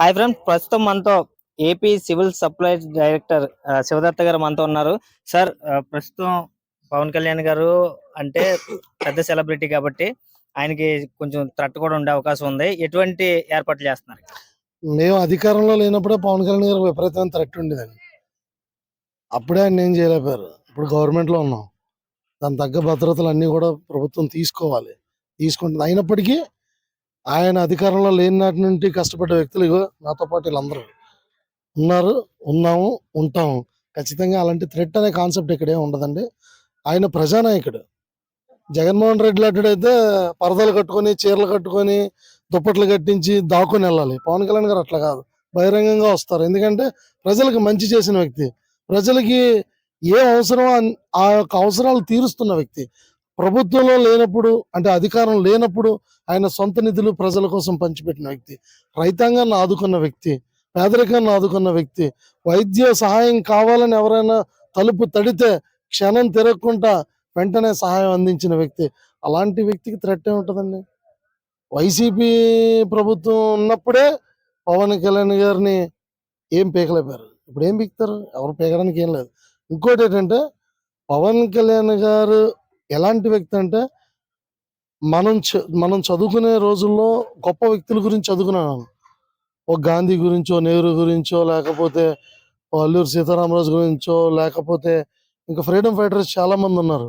Hi friends ప్రస్తుతం మనతో AP civil supply director Shivadatta garu మనతో ఉన్నారు. సార్ ప్రస్తుతం పవన్ కళ్యాణ్ గారు అంటే పెద్ద సెలబ్రిటీ కాబట్టి ఆయనకి కొంచెం త్రట్టు కూడా ఉండే అవకాశం ఉంది. ఎటువంటి ఏర్పాట్లు చేస్తున్నారు? మేము అధికారంలో లేనప్పుడే పవన్ కళ్యాణ్ గారు విపరీతమైన త్రట్టు ఉండేదండి. అప్పుడే ఆయన ఏం చేయలేకపోయారు. ఇప్పుడు గవర్నమెంట్లో ఉన్నాం. దాని తగ్గ భద్రతలు అన్నీ కూడా ప్రభుత్వం తీసుకోవాలి. తీసుకుంటుంది. అయినప్పటికీ ఆయన అధికారంలో లేని నాటి నుండి కష్టపడ్డ వ్యక్తులు ఇగో నాతో పాటు వీళ్ళందరూ ఉన్నారు ఉన్నాము ఉంటాము. ఖచ్చితంగా అలాంటి థ్రెట్ అనే కాన్సెప్ట్ ఇక్కడే ఉండదండి. ఆయన ప్రజానాయకుడు. జగన్మోహన్ రెడ్డి లాంటిడైతే పరదలు కట్టుకొని చీరలు కట్టుకొని దుప్పట్లు కట్టించి దాక్కుని వెళ్ళాలి. పవన్ కళ్యాణ్ గారు అట్లా కాదు. బహిరంగంగా వస్తారు. ఎందుకంటే ప్రజలకు మంచి చేసిన వ్యక్తి. ప్రజలకి ఏ అవసరం అన్- ఆ యొక్క అవసరాలు తీరుస్తున్న వ్యక్తి. ప్రభుత్వంలో లేనప్పుడు అంటే అధికారం లేనప్పుడు ఆయన సొంత నిధులు ప్రజల కోసం పంచిపెట్టిన వ్యక్తి రైతాంగాన్ని ఆదుకున్న వ్యక్తి పేదరికాన్ని ఆదుకున్న వ్యక్తి వైద్య సహాయం కావాలని ఎవరైనా తలుపు తడితే క్షణం తిరగకుండా వెంటనే సహాయం అందించిన వ్యక్తి. అలాంటి వ్యక్తికి థ్రెట్ ఏముంటుందండి వైసీపీ ప్రభుత్వం ఉన్నప్పుడే పవన్ కళ్యాణ్ గారిని ఏం పీకలేపారు. ఇప్పుడు ఏం పీకుతారు? ఎవరు పీకడానికి ఏం లేదు. ఇంకోటి ఏంటంటే పవన్ కళ్యాణ్ గారు ఎలాంటి వ్యక్తి అంటే మనం మనం చదువుకునే రోజుల్లో గొప్ప వ్యక్తుల గురించి చదువుకున్నాను. ఓ గాంధీ గురించో నెహ్రూ గురించో లేకపోతే అల్లూరు సీతారామరాజు గురించో లేకపోతే ఇంకా ఫ్రీడమ్ ఫైటర్స్ చాలా మంది ఉన్నారు.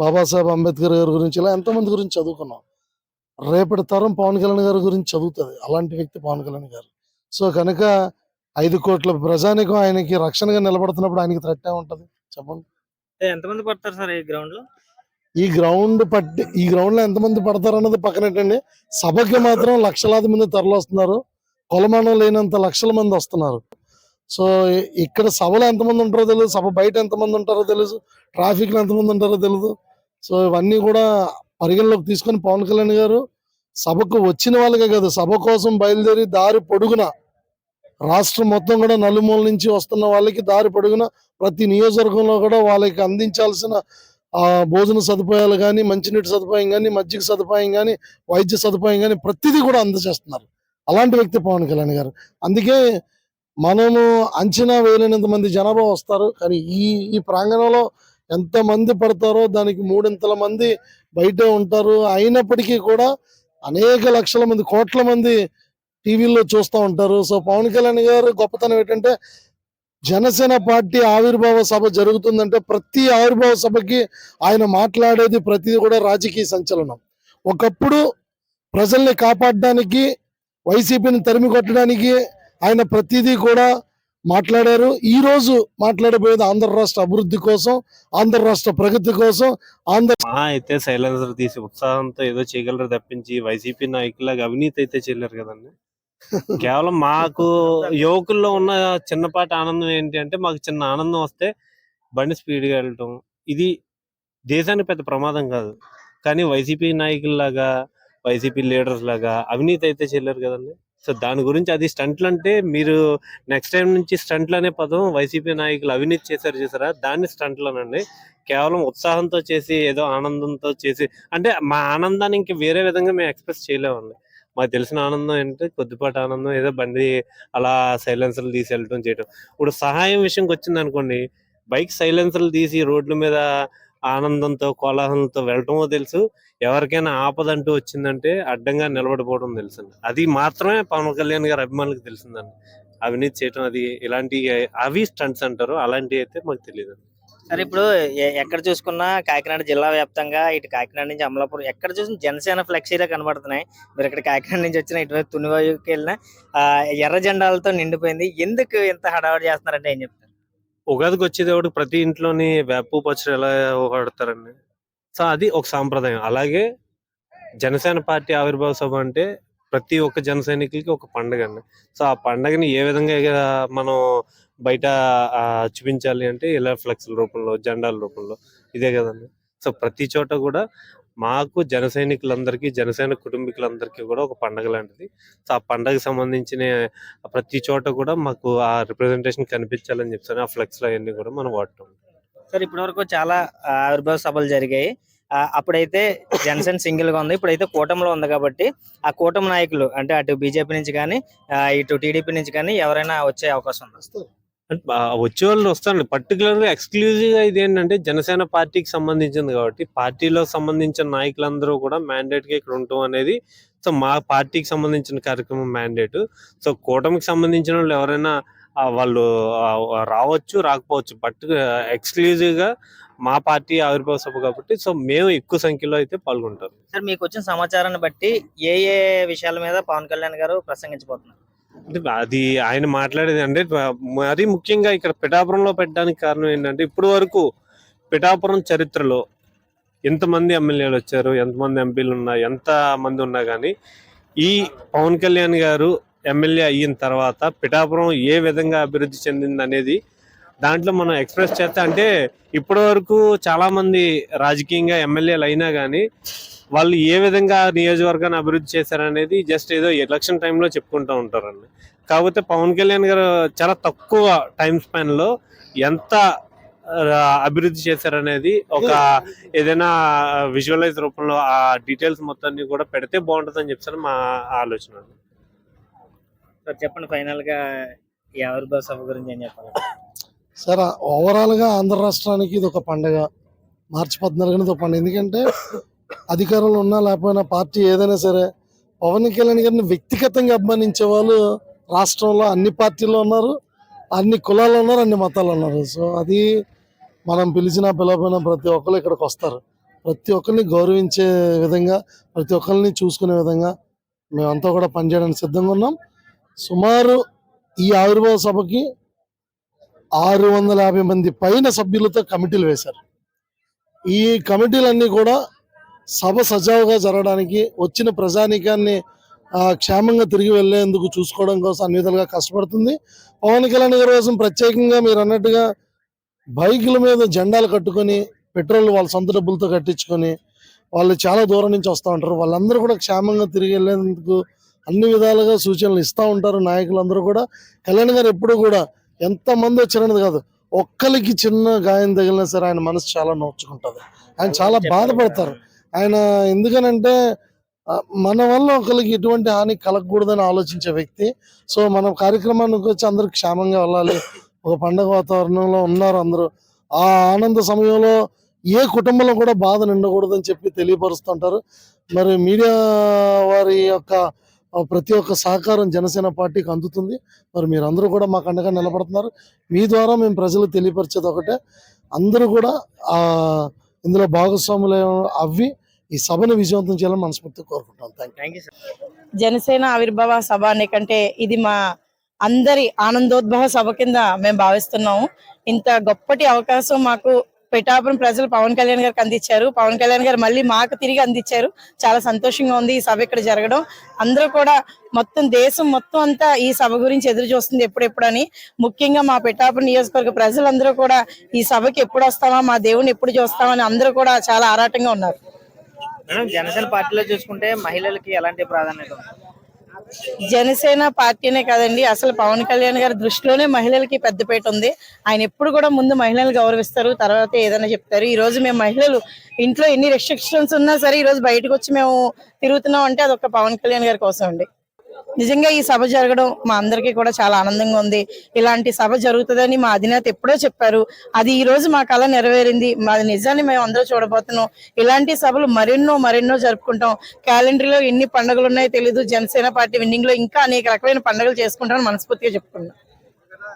బాబాసాహెబ్ అంబేద్కర్ గారి గురించి ఇలా ఎంతో మంది గురించి చదువుకున్నాం. రేపటి తరం పవన్ కళ్యాణ్ గారి గురించి చదువుతుంది. అలాంటి వ్యక్తి పవన్ కళ్యాణ్ గారు. సో కనుక ఐదు కోట్ల ప్రజానికం ఆయనకి రక్షణగా నిలబడుతున్నప్పుడు ఆయనకి థ్రెట్ ఉంటది? చెప్పండి. ఎంతమంది పడతారు సార్ ఈ గ్రౌండ్లో ఈ గ్రౌండ్ పట్టి ఈ గ్రౌండ్లో ఎంతమంది పడతారు అన్నది పక్కనట్టండి సభకి మాత్రం లక్షలాది మంది తరలిస్తున్నారు కొలమానం లేనంత లక్షల మంది వస్తున్నారు. సో ఇక్కడ సభలో ఎంతమంది ఉంటారో తెలియదు సభ బయట ఎంతమంది ఉంటారో తెలుసు ట్రాఫిక్లో ఎంతమంది ఉంటారో తెలియదు సో ఇవన్నీ కూడా పరిగణలోకి తీసుకొని పవన్ కళ్యాణ్ గారు సభకు వచ్చిన వాళ్ళకే కాదు సభ కోసం బయలుదేరి దారి పొడుగున రాష్ట్రం మొత్తం కూడా నలుమూల నుంచి వస్తున్న వాళ్ళకి దారి పొడుగున ప్రతి నియోజకవర్గంలో కూడా వాళ్ళకి అందించాల్సిన ఆ భోజన సదుపాయాలు కానీ మంచినీటి సదుపాయం కానీ మజ్జిగ సదుపాయం కానీ వైద్య సదుపాయం కానీ ప్రతిదీ కూడా అందజేస్తున్నారు. అలాంటి వ్యక్తి పవన్ కళ్యాణ్ గారు. అందుకే మనము అంచనా వేయలేనంత మంది జనాభా వస్తారు. కానీ ఈ ఈ ప్రాంగణంలో ఎంత మంది పడతారో దానికి మూడింతల మంది బయటే ఉంటారు. అయినప్పటికీ కూడా అనేక లక్షల మంది కోట్ల మంది టీవీల్లో చూస్తూ ఉంటారు. సో పవన్ కళ్యాణ్ గారు గొప్పతనం ఏంటంటే జనసేన పార్టీ ఆవిర్భావ సభ జరుగుతుందంటే ప్రతి ఆవిర్భావ సభకి ఆయన మాట్లాడేది ప్రతిదీ కూడా రాజకీయ సంచలనం. ఒకప్పుడు ప్రజల్ని కాపాడడానికి వైసీపీని తరిమి కొట్టడానికి ఆయన ప్రతిదీ కూడా మాట్లాడారు. ఈ రోజు మాట్లాడబోయేది ఆంధ్ర రాష్ట్ర అభివృద్ధి కోసం ఆంధ్ర రాష్ట్ర ప్రగతి కోసం ఆంధ్ర అయితే సైలెన్సర్ తీసి ఉత్సాహంతో ఏదో చేయగలరు తప్పించి వైసీపీ నాయకులాగా అవినీతి అయితే చేయలేరు కదండి. కేవలం మాకు యువకుల్లో ఉన్న చిన్నపాటి ఆనందం ఏంటి అంటే మాకు చిన్న ఆనందం వస్తే బండి స్పీడ్గా వెళ్ళటం. ఇది దేశానికి పెద్ద ప్రమాదం కాదు. కానీ వైసీపీ నాయకుల్లాగా వైసీపీ లీడర్స్ లాగా అవినీతి అయితే చేయలేరు కదండి. సో దాని గురించి అది స్టంట్లు అంటే మీరు నెక్స్ట్ టైం నుంచి స్టంట్లు అనే పదం వైసీపీ నాయకులు అవినీతి చేశారు చేశారా దాన్ని స్టంట్లు అనండి కేవలం ఉత్సాహంతో చేసి ఏదో ఆనందంతో చేసి అంటే మా ఆనందాన్ని ఇంక వేరే విధంగా మేము ఎక్స్ప్రెస్ చేయలేమండి. మాకు తెలిసిన ఆనందం ఏంటంటే కొద్దిపాటి ఆనందం ఏదో బండి అలా సైలెన్సర్లు తీసి వెళ్ళటం చేయటం. ఇప్పుడు సహాయం విషయంకి వచ్చింది అనుకోండి బైక్ సైలెన్సర్లు తీసి రోడ్ల మీద ఆనందంతో కోలాహలంతో వెళ్ళటమో తెలుసు. ఎవరికైనా ఆపదంటూ వచ్చిందంటే అడ్డంగా నిలబడిపోవడం తెలుసండి. అది మాత్రమే పవన్ కళ్యాణ్ గారి అభిమానులకు తెలిసిందండి. అవినీతి చేయటం అది ఇలాంటి అవి స్టంట్స్ అంటారు అలాంటివి అయితే మాకు తెలియదు సార్ ఇప్పుడు ఎక్కడ చూసుకున్నా కాకినాడ జిల్లా వ్యాప్తంగా ఇటు కాకినాడ నుంచి అమలాపురం ఎక్కడ చూసినా జనసేన ఫ్లెక్సీలే కనబడుతున్నాయి. మీరు ఇక్కడ కాకినాడ నుంచి వచ్చిన ఇటువైపు తునివాయుకి వెళ్ళిన ఎర్ర జెండాలతో నిండిపోయింది. ఎందుకు ఇంత హడావుడి చేస్తున్నారంటే ఏం చెప్తారు? ఉగాదికి వచ్చేటప్పుడు ప్రతి ఇంట్లోని వేప పచ్చడి ఎలా వాడతారండి? సో అది ఒక సాంప్రదాయం. అలాగే జనసేన పార్టీ ఆవిర్భావ సభ అంటే ప్రతి ఒక్క జన సైనికులకి ఒక పండుగ అండి. సో ఆ పండుగని ఏ విధంగా మనం బయట చూపించాలి అంటే ఇలా ఫ్లెక్స్ల రూపంలో జెండాల రూపంలో ఇదే కదండి. సో ప్రతి చోట కూడా మాకు జన సైనికులందరికీ జనసేన కుటుంబీకులందరికీ కూడా ఒక పండగ లాంటిది. సో ఆ పండగకి సంబంధించిన ప్రతి చోట కూడా మాకు ఆ రిప్రజెంటేషన్ కనిపించాలని చెప్తాను ఆ ఫ్లెక్స్ అవన్నీ కూడా మనం వాడుతాం. సార్ ఇప్పటి వరకు చాలా ఆవిర్భావ సభలు జరిగాయి. అప్పుడైతే జనసేన సింగిల్గా ఉంది. ఇప్పుడైతే కూటమిలో ఉంది కాబట్టి ఆ కూటమి నాయకులు అంటే అటు బీజేపీ నుంచి కానీ ఇటు టీడీపీ నుంచి కానీ ఎవరైనా వచ్చే అవకాశం ఉంది. వచ్చే వాళ్ళు వస్తారు పర్టికులర్గా ఎక్స్క్లూజివ్గా ఇది ఏంటంటే జనసేన పార్టీకి సంబంధించింది కాబట్టి పార్టీలో సంబంధించిన నాయకులందరూ కూడా మ్యాండేట్గా ఇక్కడ ఉండటం అనేది సో మా పార్టీకి సంబంధించిన కార్యక్రమం మ్యాండేట్. సో కూటమికి సంబంధించిన వాళ్ళు ఎవరైనా వాళ్ళు రావచ్చు రాకపోవచ్చు. బట్ ఎక్స్క్లూజివ్గా మా పార్టీ ఆవిర్భావ సభ కాబట్టి సో మేము ఎక్కువ సంఖ్యలో అయితే పాల్గొంటాం. సార్ మీకు వచ్చిన సమాచారాన్ని బట్టి ఏ ఏ విషయాల మీద పవన్ కళ్యాణ్ గారు ప్రసంగించబోతున్నారు? అంటే అది ఆయన మాట్లాడేది అంటే మరీ ముఖ్యంగా ఇక్కడ పిఠాపురంలో పెట్టడానికి కారణం ఏంటంటే ఇప్పటి వరకు పిఠాపురం చరిత్రలో ఎంతమంది ఎమ్మెల్యేలు వచ్చారు ఎంతమంది ఎంపీలు ఉన్నా ఎంత మంది ఉన్నా కానీ ఈ పవన్ కళ్యాణ్ గారు ఎమ్మెల్యే అయిన తర్వాత పిఠాపురం ఏ విధంగా అభివృద్ధి చెందింది అనేది దాంట్లో మనం ఎక్స్ప్రెస్ చేస్తే అంటే ఇప్పటి వరకు చాలా మంది రాజకీయంగా ఎమ్మెల్యేలు అయినా కానీ వాళ్ళు ఏ విధంగా నియోజకవర్గాన్ని అభివృద్ధి చేశారనేది జస్ట్ ఏదో ఎలక్షన్ టైంలో చెప్పుకుంటూ ఉంటారండి. కాకపోతే పవన్ కళ్యాణ్ గారు చాలా తక్కువ టైం స్పాన్లో ఎంత అభివృద్ధి చేశారనేది ఒక ఏదైనా విజువలైజ్ రూపంలో ఆ డీటెయిల్స్ మొత్తాన్ని కూడా పెడితే బాగుంటుందని చెప్పారు మా ఆలోచన చెప్పండి ఫైనల్గా ఎవరి బస్ ఆవిర్భావ గురించి ఏం చెప్పాలి? సరే ఓవరాల్గా ఆంధ్ర రాష్ట్రానికి ఇది ఒక పండగ. మార్చి పద్నాలుగున ఇది ఒక పండుగ. ఎందుకంటే అధికారంలో ఉన్నా లేకపోయినా పార్టీ ఏదైనా సరే పవన్ కళ్యాణ్ గారిని వ్యక్తిగతంగా అభిమానించే వాళ్ళు రాష్ట్రంలో అన్ని పార్టీల్లో ఉన్నారు అన్ని కులాలు ఉన్నారు అన్ని మతాలు ఉన్నారు. సో అది మనం పిలిచినా పిలవపోయినా ప్రతి ఒక్కరు ఇక్కడికి వస్తారు. ప్రతి ఒక్కరిని గౌరవించే విధంగా ప్రతి ఒక్కరిని చూసుకునే విధంగా మేమంతా కూడా పనిచేయడానికి సిద్ధంగా ఉన్నాం. సుమారు ఈ ఆవిర్భావ సభకి ఆరు వందల యాభై మంది పైన సభ్యులతో కమిటీలు వేశారు. ఈ కమిటీలన్నీ కూడా సభ సజావుగా జరగడానికి వచ్చిన ప్రజానీకాన్ని క్షేమంగా తిరిగి వెళ్ళేందుకు చూసుకోవడం కోసం అన్ని విధాలుగా కష్టపడుతుంది. పవన్ కళ్యాణ్ గారి కోసం ప్రత్యేకంగా మీరు అన్నట్టుగా బైకుల మీద జెండాలు కట్టుకొని పెట్రోల్ వాళ్ళ సొంత డబ్బులతో కట్టించుకొని వాళ్ళు చాలా దూరం నుంచి వస్తూ ఉంటారు. వాళ్ళందరూ కూడా క్షేమంగా తిరిగి వెళ్ళేందుకు అన్ని విధాలుగా సూచనలు ఇస్తూ ఉంటారు. నాయకులందరూ కూడా. కళ్యాణ్ గారు ఎప్పుడు కూడా ఎంత మంది వచ్చారనేది కాదు. ఒక్కరికి చిన్న గాయం తగిలినా సరే ఆయన మనసు చాలా నోచుకుంటది. ఆయన చాలా బాధపడతారు. ఆయన ఎందుకనంటే మన వల్ల ఒకరికి ఎటువంటి హాని కలగకూడదని ఆలోచించే వ్యక్తి. సో మన కార్యక్రమానికి వచ్చి అందరూ క్షేమంగా వెళ్ళాలి. ఒక పండగ వాతావరణంలో ఉన్నారు అందరూ. ఆ ఆనంద సమయంలో ఏ కుటుంబంలో కూడా బాధ నిండకూడదని చెప్పి తెలియపరుస్తుంటారు. మరి మీడియా వారి యొక్క ప్రతి ఒక్క సహకారం జనసేన పార్టీకి అందుతుంది. మరి మీరందరూ కూడా మాకు అండగా నిలబడుతున్నారు. మీ ద్వారా మేము ప్రజలు తెలియపరిచేది ఒకటే. అందరూ కూడా ఇందులో భాగస్వాములు అవి ఈ సభను విజయవంతం చేయాలని మనస్ఫూర్తిగా కోరుకుంటాం థ్యాంక్ థ్యాంక్ యూ జనసేన ఆవిర్భావ సభ కంటే ఇది మా అందరి ఆనందోద్భవ సభ కింద మేము భావిస్తున్నాము. ఇంత గొప్పటి అవకాశం మాకు పిఠాపురం ప్రజలు పవన్ కళ్యాణ్ గారికి అందించారు. పవన్ కళ్యాణ్ గారు మళ్ళీ మాకు తిరిగి అందించారు. చాలా సంతోషంగా ఉంది ఈ సభ ఇక్కడ జరగడం. అందరూ కూడా మొత్తం దేశం మొత్తం అంతా ఈ సభ గురించి ఎదురు చూస్తుంది ఎప్పుడెప్పుడని. ముఖ్యంగా మా పిఠాపురం నియోజకవర్గ ప్రజలందరూ కూడా ఈ సభకి ఎప్పుడు వస్తామా మా దేవుని ఎప్పుడు చూస్తామని అందరూ కూడా చాలా ఆరాటంగా ఉన్నారు. మేడం జనసేన పార్టీలో చూసుకుంటే మహిళలకి ఎలాంటి ప్రాధాన్యత ఉంది? జనసేన పార్టీనే కాదండి. అసలు పవన్ కళ్యాణ్ గారి దృష్టిలోనే మహిళలకి పెద్దపేట ఉంది. ఆయన ఎప్పుడు కూడా ముందు మహిళలు గౌరవిస్తారు. తర్వాత ఏదైనా చెప్తారు. ఈ రోజు మేము మహిళలు ఇంట్లో ఎన్ని రెస్ట్రిక్షన్స్ ఉన్నా సరే ఈ రోజు బయటకు వచ్చి మేము తిరుగుతున్నాం అంటే అదొక పవన్ కళ్యాణ్ గారి కోసం అండి నిజంగా ఈ సభ జరగడం మా అందరికీ కూడా చాలా ఆనందంగా ఉంది. ఇలాంటి సభ జరుగుతుందని మా అధినేత ఎప్పుడో చెప్పారు. అది ఈ రోజు మా కళ నెరవేరింది. మా నిజాన్ని మేము అందరూ చూడబోతున్నాం. ఇలాంటి సభలు మరెన్నో మరెన్నో జరుపుకుంటాం. క్యాలెండర్లో ఎన్ని పండుగలు ఉన్నాయో తెలీదు. జనసేన పార్టీ విన్నింగ్లో ఇంకా అనేక రకమైన పండుగలు చేసుకుంటామని మనస్ఫూర్తిగా చెప్పుకున్నాం.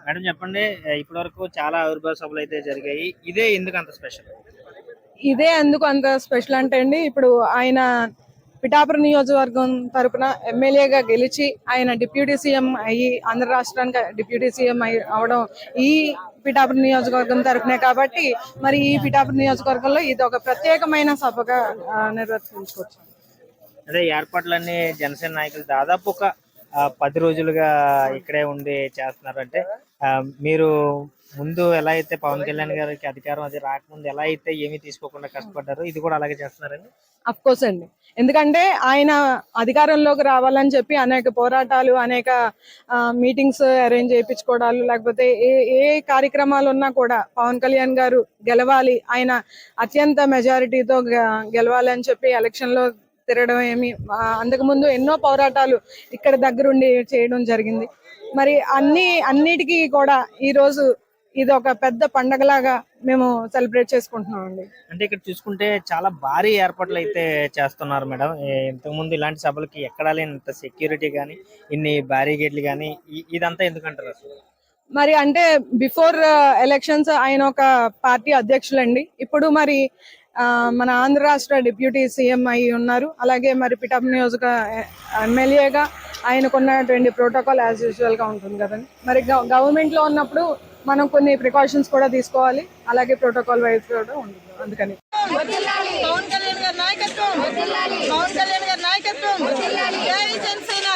మేడం చెప్పండి. ఇప్పటి వరకు చాలా ఆవిర్భావ సభలు అయితే జరిగాయి. ఇదే ఎందుకు అంత స్పెషల్? ఇదే ఎందుకు అంత స్పెషల్ అంటే అండి ఇప్పుడు ఆయన పిఠాపురం నియోజకవర్గం తరపున ఎమ్మెల్యేగా గెలిచి ఆయన డిప్యూటీ సీఎం అయ్యి ఆంధ్ర రాష్ట్రానికి డిప్యూటీ సీఎం అయి అవడం ఈ పిఠాపురం నియోజకవర్గం తరఫునే కాబట్టి మరి ఈ పిఠాపురం నియోజకవర్గంలో ఇది ఒక ప్రత్యేకమైన సభగా నిర్వర్తించుకోవచ్చు. అదే ఏర్పాట్లన్నీ జనసేన నాయకులు దాదాపు ఒక పది రోజులుగా ఇక్కడే ఉండి చేస్తున్నారు అంటే ఆ, మీరు ముందు ఎలా అయితే పవన్ కళ్యాణ్ గారికి అధికారం అది రాకముందు ఎలా అయితే ఏమీ తీసుకోకుండా కష్టపడ్డారు ఇది కూడా అలాగే చేస్తున్నారండి. అఫ్ కోర్స్ అండి. ఎందుకంటే ఆయన అధికారంలోకి రావాలని చెప్పి అనేక పోరాటాలు అనేక మీటింగ్స్ అరేంజ్ చేయించుకోవడాలు లేకపోతే ఏ ఏ కార్యక్రమాలు ఉన్నా కూడా పవన్ కళ్యాణ్ గారు గెలవాలి ఆయన అత్యంత మెజారిటీతో గెలవాలి అని చెప్పి ఎలక్షన్లో తిరగడం ఏమి అంతకుముందు ఎన్నో పోరాటాలు ఇక్కడ దగ్గరుండి చేయడం జరిగింది. మరి అన్ని అన్నిటికీ కూడా ఈ రోజు ఇది ఒక పెద్ద పండగలాగా మేము సెలబ్రేట్ చేసుకుంటున్నాం అండి. అంటే ఇక్కడ చూసుకుంటే చాలా భారీ ఏర్పాట్లు అయితే చేస్తున్నారు మేడం. ఇంతకు ముందు ఇలాంటి సభలకి ఎక్కడా లేని ఇంత సెక్యూరిటీ కానీ ఇన్ని బ్యారిగేట్లు కానీ ఇదంతా ఎందుకంటారు అసలు? మరి అంటే బిఫోర్ ఎలక్షన్స్ ఆయన ఒక పార్టీ అధ్యక్షులండి. ఇప్పుడు మరి మన ఆంధ్ర రాష్ట్ర డిప్యూటీ సీఎం అయి ఉన్నారు. అలాగే మరి పిటప్ నియోజక ఎమ్మెల్యేగా ఆయనకున్నటువంటి ప్రోటోకాల్ యాజ్ యూజువల్గా ఉంటుంది కదండి. మరి గవర్నమెంట్లో ఉన్నప్పుడు మనం కొన్ని ప్రికాషన్స్ కూడా తీసుకోవాలి. అలాగే ప్రోటోకాల్ వైజ్ కూడా ఉంటుంది అందుకని. పవన్ కళ్యాణ్ గారి నాయకత్వం. పవన్ కళ్యాణ్ గారి నాయకత్వం. జై జనసేన.